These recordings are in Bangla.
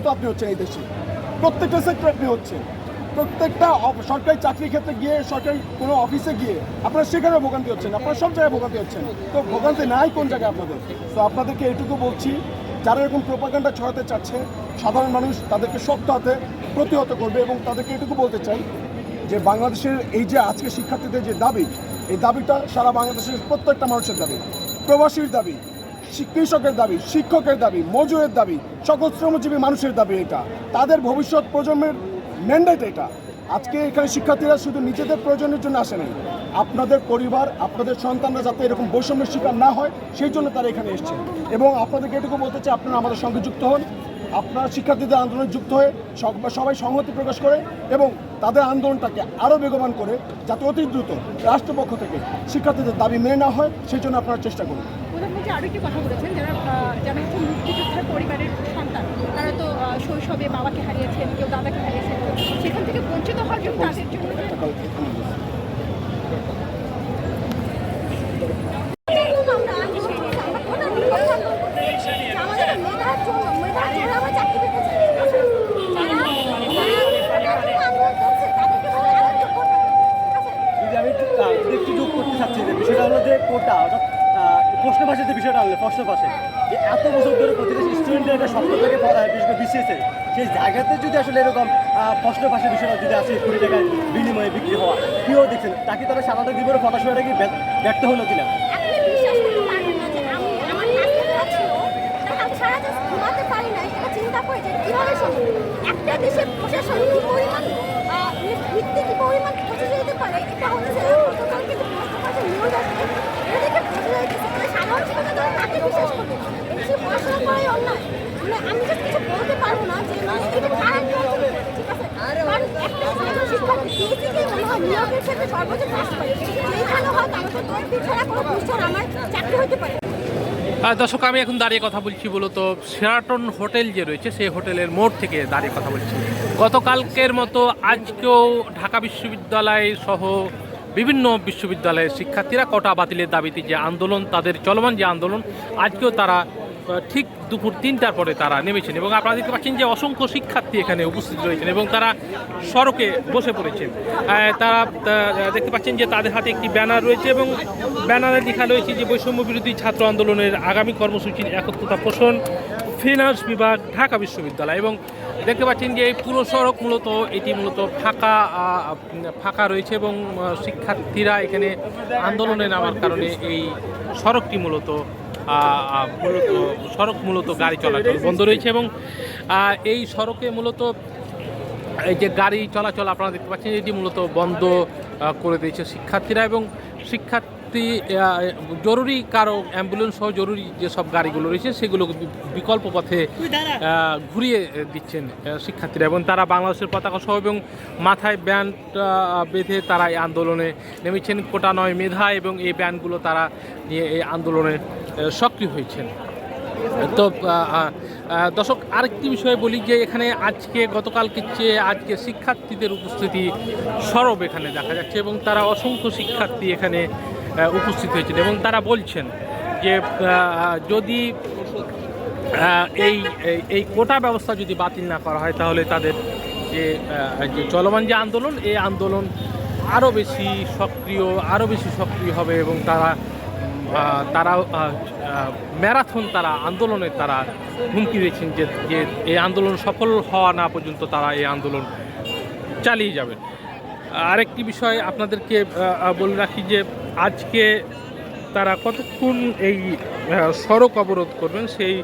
কিন্তু আপনি হচ্ছেন এই দেশে। প্রত্যেকটা সেক্টর আপনি হচ্ছেন। প্রত্যেকটা সরকারি চাকরির ক্ষেত্রে গিয়ে, সরকারি কোনো অফিসে গিয়ে আপনারা সেখানে ভোগান্তি হচ্ছেন, আপনারা সব জায়গায় ভোগান্তি হচ্ছেন। তো ভোগান্তি নাই কোন জায়গায় আপনাদের? তো আপনাদেরকে এটুকু বলছি, যারা এরকম প্রোপাগান্ডা ছড়াতে চাচ্ছে, সাধারণ মানুষ তাদেরকে শক্ত হাতে প্রতিহত করবে এবং তাদেরকে এটুকু বলতে চাই যে বাংলাদেশের এই যে আজকে শিক্ষার্থীদের যে দাবি, এই দাবিটা সারা বাংলাদেশের প্রত্যেকটা মানুষের দাবি, প্রবাসীর দাবি। কৃষকের দাবি, শিক্ষকের দাবি, মজুরের দাবি, সকল শ্রমজীবী মানুষের দাবি এটা। তাদের ভবিষ্যৎ প্রজন্মের ম্যান্ডেট এটা। আজকে এখানে শিক্ষার্থীরা শুধু নিজেদের প্রয়োজনের জন্য আসে নাই। আপনাদের পরিবার, আপনাদের সন্তানরা যাতে এরকম বৈষম্যের শিকার না হয়, সেই জন্য তারা এখানে এসছে। এবং আপনাদেরকে এটুকু বলতে চাই, আপনারা আমাদের সঙ্গে যুক্ত হন। আপনারা শিক্ষার্থীদের আন্দোলনে যুক্ত হয়ে সব- সবাই সংহতি প্রকাশ করে এবং তাদের আন্দোলনটাকে আরও বেগবান করে, যাতে অতি দ্রুত রাষ্ট্রপক্ষ থেকে শিক্ষার্থীদের দাবি মেনে না হয়, সেই জন্য আপনারা চেষ্টা করুন। প্রধানমন্ত্রী আরও একটি কথা বলেছেন যারা যারা হচ্ছে মুক্তিযোদ্ধার পরিবারের সন্তান তারা তো শৈশবে বাবাকে হারিয়েছেন কেউ দাদাকে হারিয়েছেন সেখান থেকে বঞ্চিত হওয়ার জন্য তাদের জন্য আমি একটু যোগ করতে চাচ্ছি যে বিষয়টা হলো যে কোটা অর্থাৎ প্রশ্ন ভাষার যে বিষয়টা হলো প্রশ্ন ভাষে যে এত বছর ধরে প্রতিটা স্টুডেন্টের একটা স্বপ্ন থেকে বিশেষ করে বিসিএসে সেই জায়গাতে যদি আসলে এরকম প্রশ্ন ভাষার বিষয়টা যদি আসে কুড়ি টাকায় বিনিময়ে বিক্রি হওয়া কেউ দেখছেন? তাকে তারা সাধারণত জীবনে পড়াশোনাটা কি ব্যর্থ- হলো কিনা? একটা দেশের প্রশাসন কি পরিমাণ কি পরিমাণ পৌঁছে যেতে পারে, এটা হচ্ছে গতকাল কিন্তু প্রশ্নপত্রের নিউজ আসছে এটা দেখে বোঝা যাইতেছে মানে সাধারণ শিক্ষা তারা তাকে বিশ্বাস করবে এটা সে পড়াশোনা করাই অন্যায় মানে বলতে দর্শক, আমি এখন দাঁড়িয়ে কথা বলছি মূলত সেরাটন হোটেল যে রয়েছে, সেই হোটেলের মোড় থেকে দাঁড়িয়ে কথা বলছি। গতকালকের মতো আজকেও ঢাকা বিশ্ববিদ্যালয় সহ বিভিন্ন বিশ্ববিদ্যালয়ের শিক্ষার্থীরা কোটা বাতিলের দাবিতে যে আন্দোলন তাদের চলমান যে আন্দোলন আজকেও তারা ঠিক দুপুর তিনটার পরে তারা নেমেছেন এবং আপনারা দেখতে পাচ্ছেন যে অসংখ্য শিক্ষার্থী এখানে উপস্থিত রয়েছেন এবং তারা সড়কে বসে পড়েছেন। তারা দেখতে পাচ্ছেন যে তাদের হাতে একটি ব্যানার রয়েছে এবং ব্যানারে লেখা রয়েছে যে বৈষম্য বিরোধী ছাত্র আন্দোলনের আগামী কর্মসূচির একত্রতা পোষণ, ফিনান্স বিভাগ, ঢাকা বিশ্ববিদ্যালয় এবং দেখতে পাচ্ছেন যে এই পুরো সড়ক মূলত, এটি মূলত ফাঁকা ফাঁকা রয়েছে এবং শিক্ষার্থীরা এখানে আন্দোলনে নামার কারণে এই সড়কটি মূলত মূলত সড়ক মূলত গাড়ি চলাচল বন্ধ রয়েছে এবং এই সড়কে মূলত এই যে গাড়ি চলাচল আপনারা দেখতে পাচ্ছেন, এটি মূলত বন্ধ করে দিয়েছে। শিক্ষার্থীরা এবং শিক্ষার্থী জরুরি কারও অ্যাম্বুলেন্স সহ জরুরি যেসব গাড়িগুলো রয়েছে সেগুলো বিকল্প পথে ঘুরিয়ে দিচ্ছেন শিক্ষার্থীরা এবং তারা বাংলাদেশের পতাকা সহ এবং মাথায় ব্যান্ড বেঁধে তারা এই আন্দোলনে নেমেছেন। কোটা নয় মেধা এবং এই ব্যান্ডগুলো তারা নিয়ে এই আন্দোলনে সক্রিয় হয়েছেন। তো দর্শক, আরেকটি বিষয়ে বলি যে এখানে আজকে গতকালকে চেয়ে আজকে শিক্ষার্থীদের উপস্থিতি সরব এখানে দেখা যাচ্ছে এবং তারা অসংখ্য শিক্ষার্থী এখানে উপস্থিত হয়েছেন এবং তারা বলছেন যে যদি এই, এই- কোটা ব্যবস্থা যদি বাতিল না করা হয় তাহলে তাদের যে চলমান যে আন্দোলন, এই আন্দোলন আরও বেশি সক্রিয় আরও বেশি সক্রিয় হবে এবং তারা তারা ম্যারাথন তারা আন্দোলনে তারা হুমকি দিয়েছেন যে যে এই আন্দোলন সফল হওয়া না পর্যন্ত তারা এই আন্দোলন চালিয়ে যাবেন আরেকটি বিষয় আপনাদেরকে বলে রাখি যে, আজকে তারা কতক্ষণ এই সড়ক অবরোধ করবেন সেই,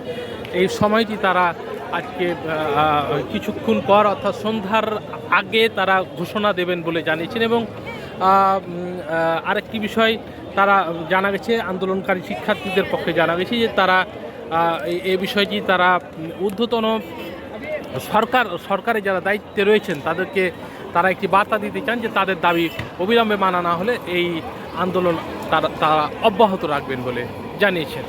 এই সময়টি তারা আজকে কিছুক্ষণ পর অর্থাৎ সন্ধ্যার আগে তারা ঘোষণা দেবেন বলে জানিয়েছেন এবং আরেকটি বিষয় তারা জানা গেছে, আন্দোলনকারী শিক্ষার্থীদের পক্ষে জানা গেছে যে তারা এ বিষয়টি তারা ঊর্ধ্বতন সরকার, সরকারে যারা দায়িত্বে রয়েছেন তাদেরকে তারা একটি বার্তা দিতে চান যে তাদের দাবি অবিলম্বে মানা না হলে এই আন্দোলন তারা তারা অব্যাহত রাখবেন বলে জানিয়েছেন।